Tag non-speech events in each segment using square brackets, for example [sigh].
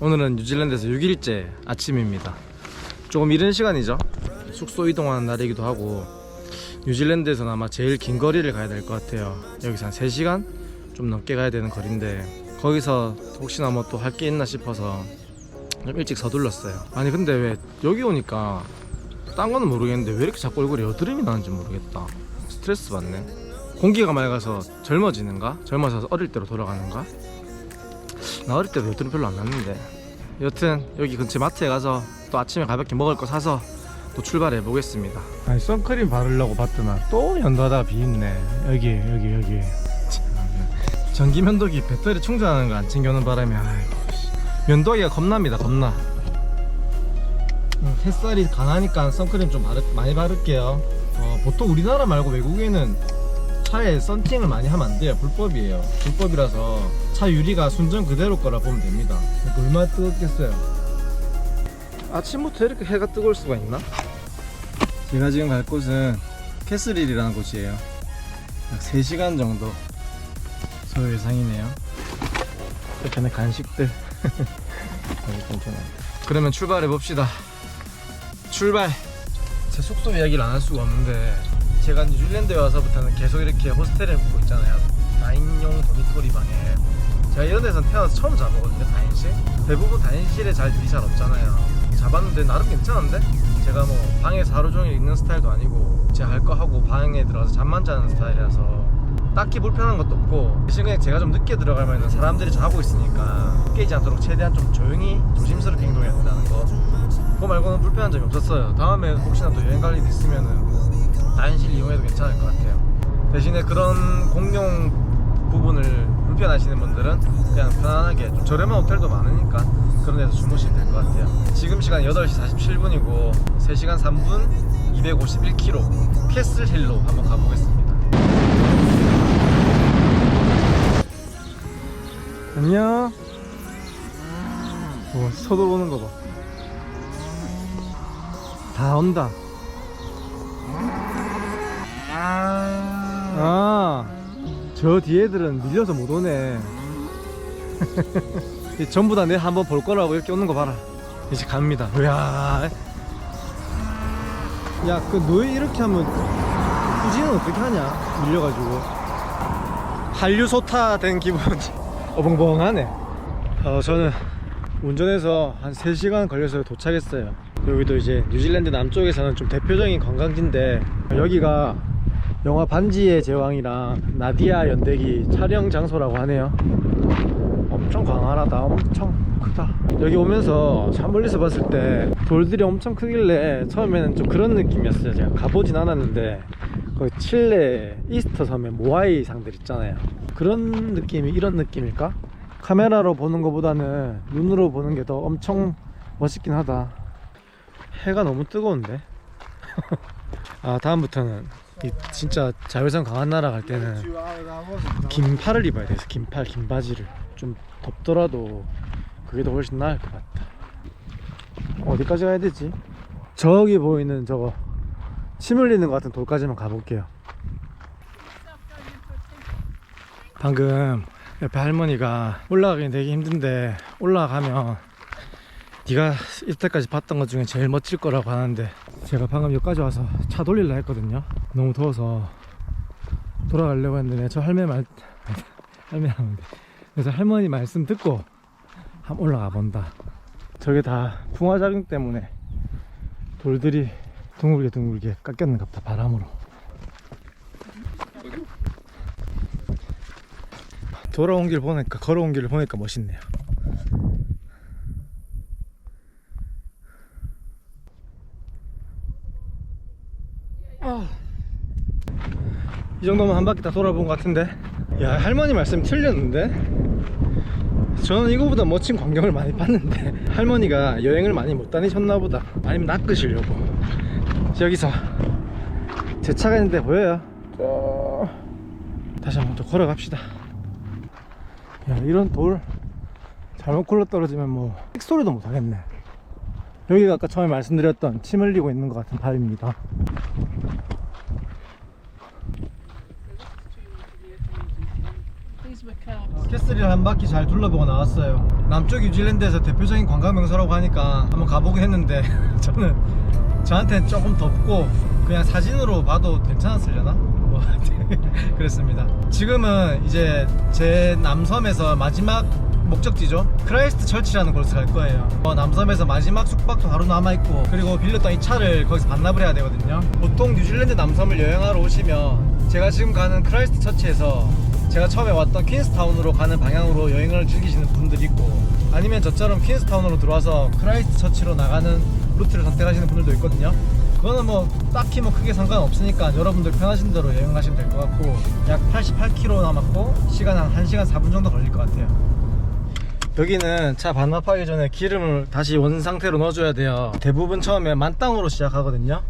오늘은 뉴질랜드에서 6일째 아침입니다. 조금 이른 시간이죠. 숙소 이동하는 날이기도 하고 뉴질랜드에서는 아마 제일 긴 거리를 가야 될 것 같아요. 여기서 한 3시간 좀 넘게 가야 되는 거리인데 거기서 혹시나 뭐 또 할 게 있나 싶어서 좀 일찍 서둘렀어요. 아니 근데 왜 여기 오니까 딴 거는 모르겠는데 왜 이렇게 자꾸 얼굴에 여드름이 나는지 모르겠다. 스트레스 받네. 공기가 맑아서 젊어지는가? 젊어서 어릴 때로 돌아가는가? 나 어릴 때도 여드름 별로 안 났는데. 여튼 여기 근처 마트에 가서 또 아침에 가볍게 먹을 거 사서 또 출발해 보겠습니다. 아니 선크림 바르려고 봤더만 또 연도하다가 비있네. 여기 여기 여기. 전기 면도기 배터리 충전하는 거 안 챙겨오는 바람에 아이고 씨. 면도기가 겁납니다 겁나. 음, 햇살이 강하니까 선크림 좀 바르, 많이 바를게요. 어, 보통 우리나라 말고 외국에는 차에 썬팅을 많이 하면 안 돼요. 불법이에요. 불법이라서 차 유리가 순전 그대로 거라 보면 됩니다. 얼마나 뜨겁겠어요. 아침부터 이렇게 해가 뜨거울 수가 있나? 제가 지금 갈 곳은 캐슬힐이라는 곳이에요. 약 3시간 정도 서울 예상이네요. 옆에는 간식들. [laughs] 그러면 출발해 봅시다. 출발. 제 숙소 이야기를 안 할 수가 없는데 제가 뉴질랜드에 와서부터는 계속 이렇게 호스텔에 묵고 있잖아요. 4인용 도미토리 방에. 제가 이런 데서 태어나서 처음 자보거든요 4인실. 대부분 4인실에 잘 일이 잘 없잖아요. 잡았는데 나름 괜찮은데? 제가 뭐 방에서 하루 종일 있는 스타일도 아니고 제가 할 거 하고 방에 들어가서 잠만 자는 스타일이라서 딱히 불편한 것도 없고 대신 그냥 제가 좀 늦게 들어가면 사람들이 자고 있으니까 깨지 않도록 최대한 좀 조용히 조심스럽게 행동해야 된다는 거. 그거 말고는 불편한 점이 없었어요. 다음에 혹시나 또 여행 갈일 있으면은 다인실 이용해도 괜찮을 것 같아요. 대신에 그런 공용 부분을 불편하시는 분들은 그냥 편안하게 좀 저렴한 호텔도 많으니까 그런 데서 주무시면 될 것 같아요. 지금 시간 8시 47분이고 3시간 3분 251km 캐슬힐로 한번 가보겠습니다. 안녕. 오, 서들어오는 거봐. 다 온다 아, 저 뒤에 들은 밀려서 못 오네. [laughs] 이 전부 다 내 한번 볼 거라고 이렇게 오는 거 봐라. 이제 갑니다. 이야. 야, 그 너희 이렇게 하면 후지는 어떻게 하냐? 밀려가지고. 한류 소타 된 기분 [laughs] 어벙벙하네. 어, 저는 운전해서 한 3시간 걸려서 도착했어요. 여기도 이제 뉴질랜드 남쪽에서는 좀 대표적인 관광지인데 여기가 영화 반지의 제왕이랑 나디아 연대기 촬영 장소라고 하네요. 엄청 광활하다. 엄청 크다. 여기 오면서 참 멀리서 봤을 때 돌들이 엄청 크길래 처음에는 좀 그런 느낌이었어요. 제가 가보진 않았는데 거기 칠레 이스터 섬에 모아이 상들 있잖아요. 그런 느낌이 이런 느낌일까? 카메라로 보는 것보다는 눈으로 보는 게 더 엄청 멋있긴 하다. 해가 너무 뜨거운데? [laughs] 아 다음부터는 이 진짜 자외선 강한 나라 갈 때는 긴 팔을 입어야 돼서 긴 팔 긴 바지를. 좀 덥더라도 그게 더 훨씬 나을 것 같다 어디까지 가야 되지? 저기 보이는 저거. 침 흘리는 것 같은 돌까지만 가볼게요. 방금 옆에 할머니가 올라가긴 되게 힘든데 올라가면 네가 이때까지 봤던 것 중에 제일 멋질 거라고 하는데 제가 방금 여기까지 와서 차 돌릴라 했거든요 너무 더워서 돌아가려고 했는데 저 할매 말 [laughs] 할매라는데 그래서 할머니 말씀 듣고 한번 올라가 본다. 저게 다 풍화작용 때문에 돌들이 둥글게 둥글게 깎였는가 보다 바람으로. 돌아온 길 보니까 걸어온 길을 보니까 멋있네요 이 정도면 한 바퀴 다 돌아본 것 같은데. 야 할머니 말씀 틀렸는데? 저는 이거보다 멋진 광경을 많이 봤는데 [laughs] 할머니가 여행을 많이 못 다니셨나 보다. 아니면 낚으시려고. 여기서 제 차가 있는데 보여요. 저... 다시 한번 더 걸어갑시다. 야 이런 돌 잘못 굴러 떨어지면 뭐 픽소리도 못 하겠네. 여기가 아까 처음에 말씀드렸던 침 흘리고 있는 것 같은 바위입니다 캐슬리를 한 바퀴 잘 둘러보고 나왔어요. 남쪽 뉴질랜드에서 대표적인 관광 명소라고 하니까 한번 가보긴 했는데 [laughs] 저는 저한테는 조금 덥고 그냥 사진으로 봐도 괜찮았으려나? 뭐 [laughs] 그랬습니다. 지금은 이제 제 남섬에서 마지막 목적지죠. 크라이스트 철치라는 곳을 갈 거예요. 어, 남섬에서 마지막 숙박도 바로 남아 있고 그리고 빌렸던 이 차를 거기서 반납을 해야 되거든요. 보통 뉴질랜드 남섬을 여행하러 오시면 제가 지금 가는 크라이스트 처치에서 제가 처음에 왔던 퀸스타운으로 가는 방향으로 여행을 즐기시는 분들이 있고 아니면 저처럼 퀸스타운으로 들어와서 크라이스트 처치로 나가는 루트를 선택하시는 분들도 있거든요. 그거는 뭐 딱히 뭐 크게 상관없으니까 여러분들 편하신 대로 여행하시면 될 것 같고 약 88km 남았고 시간 한 1시간 4분 정도 걸릴 것 같아요. 여기는 차 반납하기 전에 기름을 다시 원 상태로 넣어줘야 돼요. 대부분 처음에 만땅으로 시작하거든요.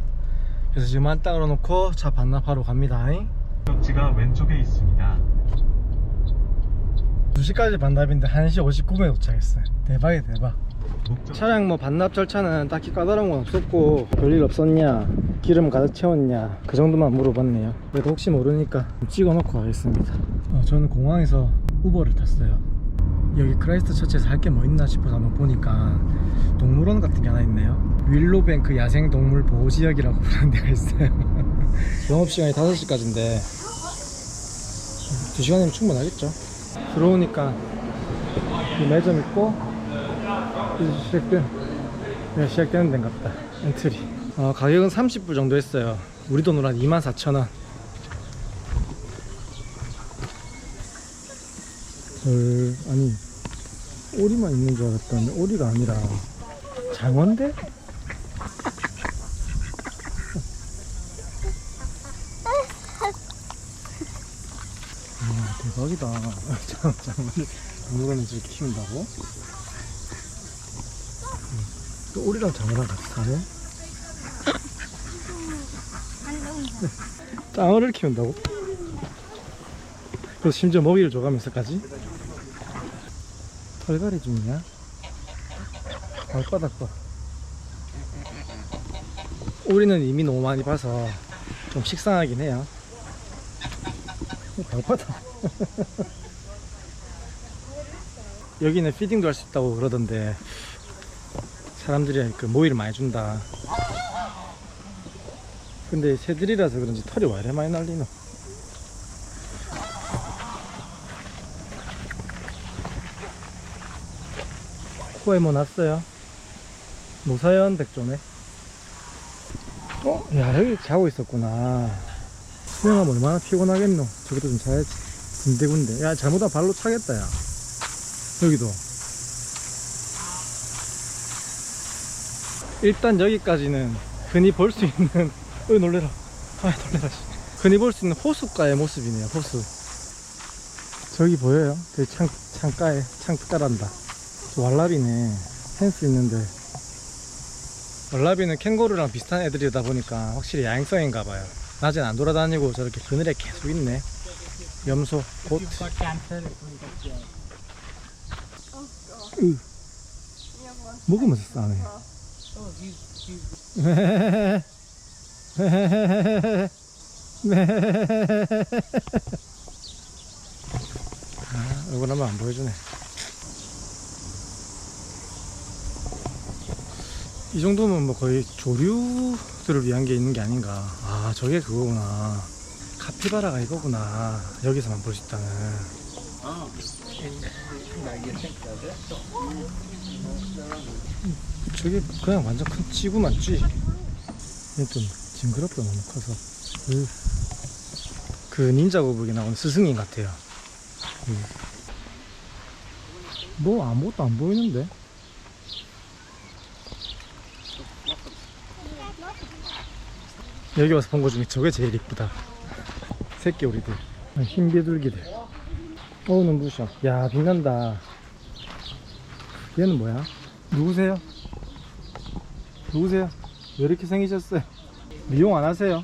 그래서 지금 만땅으로 놓고 차 반납하러 갑니다. 목적지가 왼쪽에 있습니다. 2시까지 반납인데 1시 59분에 도착했어요. 대박이야 대박. 차량 뭐 반납 절차는 딱히 까다로운 건 없었고 별일 없었냐 기름 가득 채웠냐 그 정도만 물어봤네요. 그래도 혹시 모르니까 좀 찍어놓고 가겠습니다. 어, 저는 공항에서 우버를 탔어요. 여기 크라이스트 처치에서 할 게 뭐 있나 싶어서 한번 보니까 동물원 같은 게 하나 있네요. 윌로뱅크 야생동물 보호지역이라고 부르는 [laughs] 데가 있어요. 영업시간이 5시까지인데 2시간이면 충분하겠죠 들어오니까 이 매점 있고 시작된 네, 시작되는 데인가 보다. 엔트리. 어, 가격은 30불 정도 했어요. 우리 돈으로 한 24,000원. 헐 아니 오리만 있는 줄 알았더니 오리가 아니라 장어인데? 아, 대박이다 [laughs] 장, 장어를 장어를 저렇게 키운다고? 또 오리랑 장어랑 같이 사네? [laughs] 장어를 키운다고? 그래서 심지어 먹이를 줘가면서까지? 털갈이 중이야? 발바닥 봐 오리는 이미 너무 많이 봐서 좀 식상하긴 해요 발바닥 여기는 피딩도 할 수 있다고 그러던데 사람들이 그 모이를 많이 준다. 근데 새들이라서 그런지 털이 왜 이래 많이 날리노? 코에 뭐 났어요? 노사연 백조네. 어? 야, 여기 자고 있었구나. 수영하면 얼마나 피곤하겠노? 저기도 좀 자야지. 군데군데. 야, 잘못하면 발로 차겠다, 야. 여기도. 일단 여기까지는 흔히 볼 수 있는 [laughs] 어이 놀래라 아 놀래라 씨. 흔히 볼 수 있는 호숫가의 모습이네요 호수 저기 보여요? 그 창, 창가에 창가란다 저 왈라비네 펜스 있는데 왈라비는 캥거루랑 비슷한 애들이다 보니까 확실히 야행성인가 봐요 낮엔 안 돌아다니고 저렇게 그늘에 계속 있네 염소, 으. 먹으면서 싸네 [laughs] 아, 얼굴 한번 안 보여주네. 이 정도면 뭐 거의 조류들을 위한 게 있는 게 아닌가. 아, 저게 그거구나. 카피바라가 이거구나. 여기서만 볼 수 있다는. 저게 그냥 완전 큰 찌구 맞지? 얘좀 징그럽다 너무 커서 으. 그 닌자 거북이 나오는 스승님 같아요 음. 뭐 아무것도 안 보이는데 여기 와서 본 거 중에 저게 제일 이쁘다 새끼 오리들 흰 비둘기들 어우 눈부셔 야 빛난다 얘는 뭐야? 누구세요? 누구세요? 왜 이렇게 생기셨어요? 미용 안 하세요?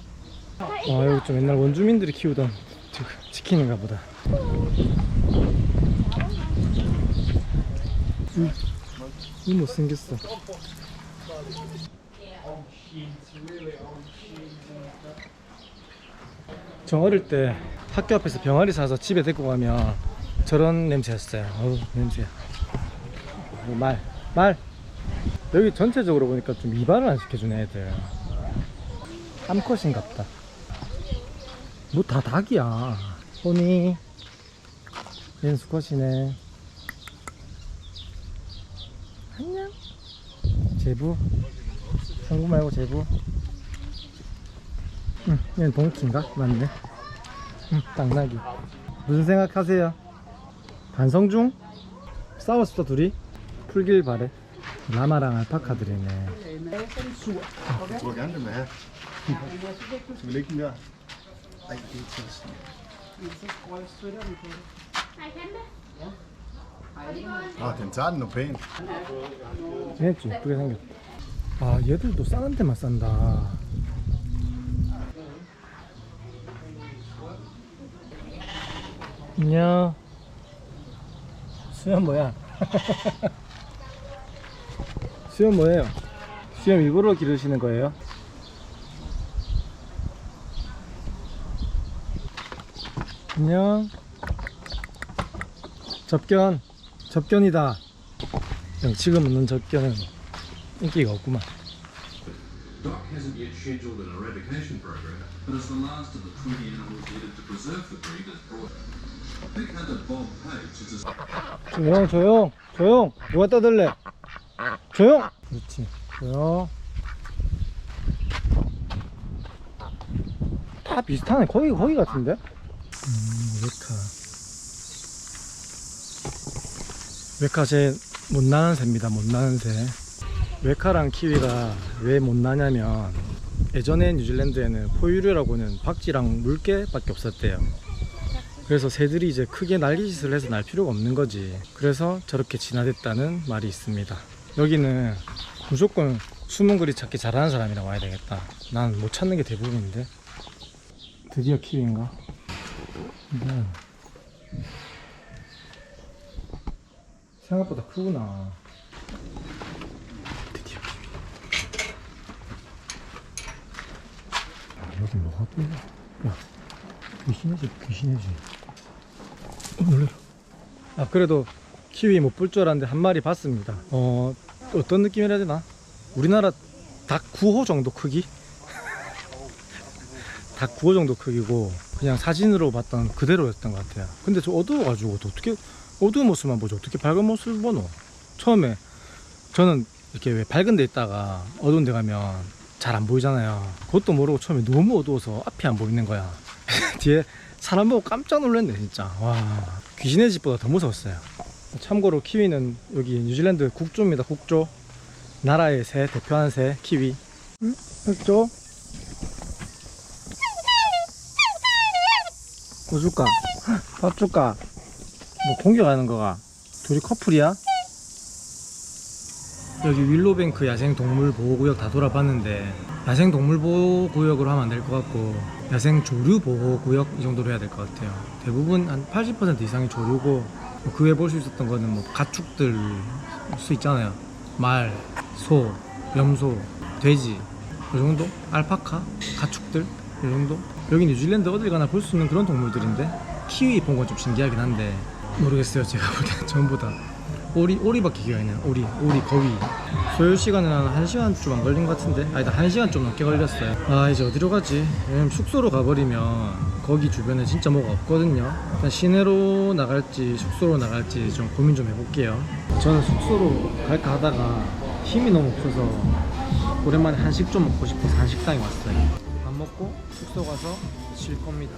와 여기 좀 옛날 원주민들이 키우던 저 치킨인가 보다 이, 이 못생겼어 저 어릴 때 학교 앞에서 병아리 사서 집에 데리고 가면 저런 냄새였어요. 어우, 냄새. 어, 말, 말. 여기 전체적으로 보니까 좀 이발을 안 시켜주네, 애들. 암컷인갑다. 뭐 다 닭이야. 호니. 얘는 수컷이네. 안녕. 제부. 상구 말고 제부. 응, 얘는 동키인가? 맞네. 응, 땅나기. 무슨 생각하세요? 반성 중? 싸웠어 둘이? 풀길 바래. 라마랑 알파카들이네. Gerne, den der. Ej, det er trist. Nu pænt. 얘는 좀 이쁘게 생겼다. 아, 얘들도 싸는 데만 싼다. 안녕. 수염 뭐야? 수염 뭐예요? 수염 일부러 기르시는 거예요? 안녕. 접견. 접견이다. 형, 지금 없는 접견은 인기가 없구만. Doc hasn't yet scheduled an eradication program, but as the last of the 20 animals needed to preserve the breed is brought. 조용 조용 조용 누가 떠들래? 조용 그렇지 조용 다 비슷하네 거기 거기 같은데? 음 외카. 외카 제 못나는 새입니다 못나는 새. 외카랑 키위가 왜 못나냐면 예전에 뉴질랜드에는 포유류라고는 박쥐랑 물개밖에 없었대요 그래서 새들이 이제 크게 날개짓을 해서 날 필요가 없는 거지. 그래서 저렇게 진화됐다는 말이 있습니다. 여기는 무조건 숨은 그리 찾기 잘하는 사람이랑 와야 되겠다. 난 못 찾는 게 대부분인데. 드디어 키위인가? 음. 생각보다 크구나. 드디어 키위. 아, 여기 뭐가 또 있나? 야, 귀신의 집. 어, 놀래라. 아, 그래도 키위 못 볼 줄 알았는데 한 마리 봤습니다. 어, 어떤 느낌이라 해야 되나? 우리나라 닭 9호 정도 크기? [laughs] 닭 9호 정도 크기고, 그냥 사진으로 봤던 그대로였던 것 같아요. 근데 저 어두워가지고, 어떻게, 어두운 모습만 보지, 어떻게 밝은 모습을 보노? 처음에, 저는 이렇게 왜 밝은 데 있다가 어두운 데 가면 잘 안 보이잖아요. 그것도 모르고 처음에 너무 어두워서 앞이 안 보이는 거야. [laughs] 뒤에 사람 보고 깜짝 놀랐네 진짜 와 귀신의 집보다 더 무서웠어요 참고로 키위는 여기 뉴질랜드 국조입니다 국조 나라의 새 대표하는 새 키위 응? 백조 뭐 줄까? 밥 줄까? 뭐 공격하는 거가 둘이 커플이야? 여기 윌로뱅크 야생동물 보호구역 다 돌아봤는데 야생동물 보호구역으로 하면 안 될 것 같고 야생조류 보호구역 이 정도로 해야 될 것 같아요 대부분 한 80% 이상이 조류고 뭐그 외에 볼 수 있었던 거는 뭐 가축들 수 있잖아요 말, 소, 염소, 돼지 이 정도? 알파카, 가축들 이 정도? 여기 뉴질랜드 어딜 가나 볼 수 있는 그런 동물들인데 키위 본 건 좀 신기하긴 한데 모르겠어요 제가 보기엔 전부 다 오리, 오리밖에 기억이 안 나요. 오리, 오리, 거위. 소요 시간은 한 1시간 좀 안 걸린 것 같은데? 아니다 1시간 좀 넘게 걸렸어요. 아 이제 어디로 가지? 왜냐면 숙소로 가버리면 거기 주변에 진짜 뭐가 없거든요. 일단 시내로 나갈지 숙소로 나갈지 좀 고민 좀 해볼게요. 저는 숙소로 갈까 하다가 힘이 너무 없어서 오랜만에 한식 좀 먹고 싶어서 한식당에 왔어요. 밥 먹고 숙소 가서 쉴 겁니다